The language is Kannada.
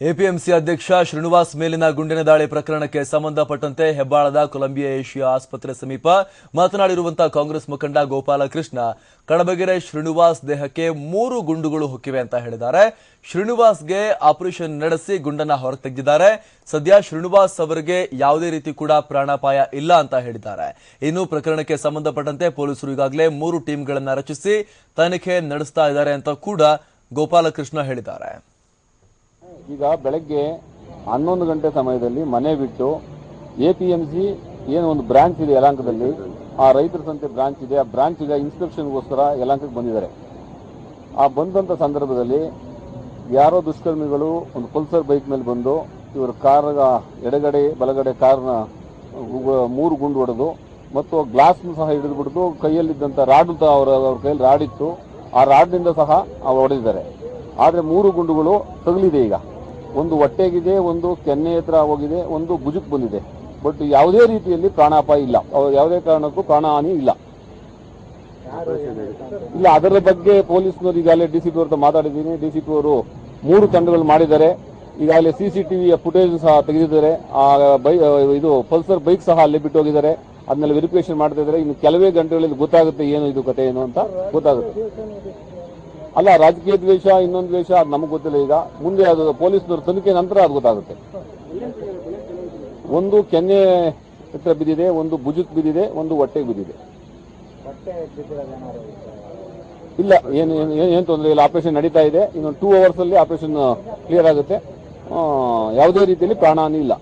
ಎಪಿಎಂಸಿ ಅಧ್ಯಕ್ಷ ಶ್ರೀನಿವಾಸ್ ಮೇಲಿನ ಗುಂಡಿನ ದಾಳಿ ಪ್ರಕರಣಕ್ಕೆ ಸಂಬಂಧಪಟ್ಟಂತೆ ಹೆಬ್ಬಾಳದ ಕೊಲಂಬಿಯಾ ಏಷ್ಯಾ ಆಸ್ಪತ್ರೆ ಸಮೀಪ ಮಾತನಾಡಿರುವಂತಹ ಕಾಂಗ್ರೆಸ್ ಮುಖಂಡ ಗೋಪಾಲಕೃಷ್ಣ. ಕಡಬಗೆರೆ ಶ್ರೀನಿವಾಸ್ ದೇಹಕ್ಕೆ ಮೂರು ಗುಂಡುಗಳು ಹೊಕ್ಕಿವೆ ಅಂತ ಹೇಳಿದ್ದಾರೆ. ಶ್ರೀನಿವಾಸ್ಗೆ ಆಪರೇಷನ್ ನಡೆಸಿ ಗುಂಡನ್ನ ಹೊರಗೆ ತೆಗೆದಿದ್ದಾರೆ ಸದ್ಯ ಶ್ರೀನಿವಾಸ್ ಅವರಿಗೆ ಯಾವುದೇ ರೀತಿ ಕೂಡ ಪ್ರಾಣಾಪಾಯ ಇಲ್ಲ ಅಂತ ಹೇಳಿದ್ದಾರೆ. ಇನ್ನು ಪ್ರಕರಣಕ್ಕೆ ಸಂಬಂಧಪಟ್ಟಂತೆ ಪೊಲೀಸರು ಈಗಾಗಲೇ ಮೂರು ಟೀಮ್ಗಳನ್ನು ರಚಿಸಿ ತನಿಖೆ ನಡೆಸ್ತಾ ಇದ್ದಾರೆ ಅಂತ ಕೂಡ ಗೋಪಾಲಕೃಷ್ಣ ಹೇಳಿದ್ದಾರೆ. ಈಗ ಬೆಳಗ್ಗೆ ಹನ್ನೊಂದು ಗಂಟೆ ಸಮಯದಲ್ಲಿ ಮನೆ ಬಿಟ್ಟು ಎ ಪಿ ಎಂ ಸಿ ಏನು ಒಂದು ಬ್ರಾಂಚ್ ಇದೆ ಯಲಾಂಕದಲ್ಲಿ ಆ ರೈತರ ಸಂತೆ ಬ್ರಾಂಚ್ ಇದೆ. ಆ ಬ್ರಾಂಚ್ ಈಗ ಇನ್ಸ್ಪೆಕ್ಷನ್ಗೋಸ್ಕರ ಯಲಾಂಕಕ್ಕೆ ಬಂದಿದ್ದಾರೆ. ಆ ಬಂದಂಥ ಸಂದರ್ಭದಲ್ಲಿ ಯಾರೋ ದುಷ್ಕರ್ಮಿಗಳು ಒಂದು ಪಲ್ಸರ್ ಬೈಕ್ ಮೇಲೆ ಬಂದು ಇವರು ಕಾರ್ ಎಡಗಡೆ, ಬಲಗಡೆ ಕಾರ್ನ ಮೂರು ಗುಂಡು ಹೊಡೆದು ಮತ್ತು ಗ್ಲಾಸ್ನು ಸಹ ಹಿಡಿದುಬಿಟ್ಟು ಕೈಯಲ್ಲಿದ್ದಂಥ ರಾಡ್ ಅವರ, ಅವ್ರ ಕೈಯಲ್ಲಿ ರಾಡ್ ಇತ್ತು ಆ ರಾಡ್ನಿಂದ ಸಹ ಅವ್ರು ಹೊಡೆದಿದ್ದಾರೆ. ಆದರೆ ಮೂರು ಗುಂಡುಗಳು ತಗಲಿದೆ ಈಗ. ಒಂದು ಹೊಟ್ಟೆಗಿದೆ, ಒಂದು ಕೆನ್ನೆ ಹತ್ರ ಹೋಗಿದೆ, ಒಂದು ಗುಜುಕ್ ಬಂದಿದೆ. ಬಟ್ ಯಾವುದೇ ರೀತಿಯಲ್ಲಿ ಪ್ರಾಣಾಪಾಯ ಇಲ್ಲ. ಯಾವುದೇ ಕಾರಣಕ್ಕೂ ಪ್ರಾಣಹಾನಿ ಇಲ್ಲ. ಇಲ್ಲ, ಅದರ ಬಗ್ಗೆ ಪೊಲೀಸ್ನವರು ಈಗಾಗಲೇ ಡಿ ಸಿ ಪಿ ಅವ್ರ ಮಾತಾಡಿದ್ದೀನಿ. ಡಿ ಸಿ ಪಿ ಅವರು ಮೂರು ತಂಡಗಳು ಮಾಡಿದ್ದಾರೆ. ಈಗಾಗಲೇ ಸಿ ಸಿ ಟಿವಿಯ ಫುಟೇಜ್ ಸಹ ತೆಗೆದಿದ್ದಾರೆ. ಆ ಇದು ಪಲ್ಸರ್ ಬೈಕ್ ಸಹ ಅಲ್ಲಿ ಬಿಟ್ಟು ಹೋಗಿದ್ದಾರೆ. ಅದನ್ನೆಲ್ಲ ವೆರಿಫಿಕೇಶನ್ ಮಾಡ್ತಾ ಇದ್ದಾರೆ. ಇನ್ನು ಕೆಲವೇ ಗಂಟೆಗಳಲ್ಲಿ ಗೊತ್ತಾಗುತ್ತೆ ಏನು ಇದು ಕತೆ ಏನು ಅಂತ ಗೊತ್ತಾಗುತ್ತೆ. ಅಲ್ಲ, ರಾಜಕೀಯ ದ್ವೇಷ, ಇನ್ನೊಂದು ದ್ವೇಷ, ಅದು ನಮಗೆ ಗೊತ್ತಿಲ್ಲ ಈಗ. ಮುಂದೆ ಅದು ಪೊಲೀಸ್ನವ್ರ ತನಿಖೆ ನಂತರ ಅದು ಗೊತ್ತಾಗುತ್ತೆ. ಒಂದು ಕೆನ್ನೆ ಹತ್ರ ಬಿದ್ದಿದೆ, ಒಂದು ಭುಜಕ್ಕೆ ಬಿದ್ದಿದೆ, ಒಂದು ಹೊಟ್ಟೆಗೆ ಬಿದ್ದಿದೆ. ಇಲ್ಲ, ಏನು ಏನು ತೊಂದರೆ ಇಲ್ಲ. ಆಪರೇಷನ್ ನಡೀತಾ ಇದೆ. ಇನ್ನೊಂದು ಟೂ ಅವರ್ಸ್ ಅಲ್ಲಿ ಆಪರೇಷನ್ ಕ್ಲಿಯರ್ ಆಗುತ್ತೆ. ಯಾವುದೇ ರೀತಿಯಲ್ಲಿ ಪ್ರಾಣಹಾನಿ ಇಲ್ಲ.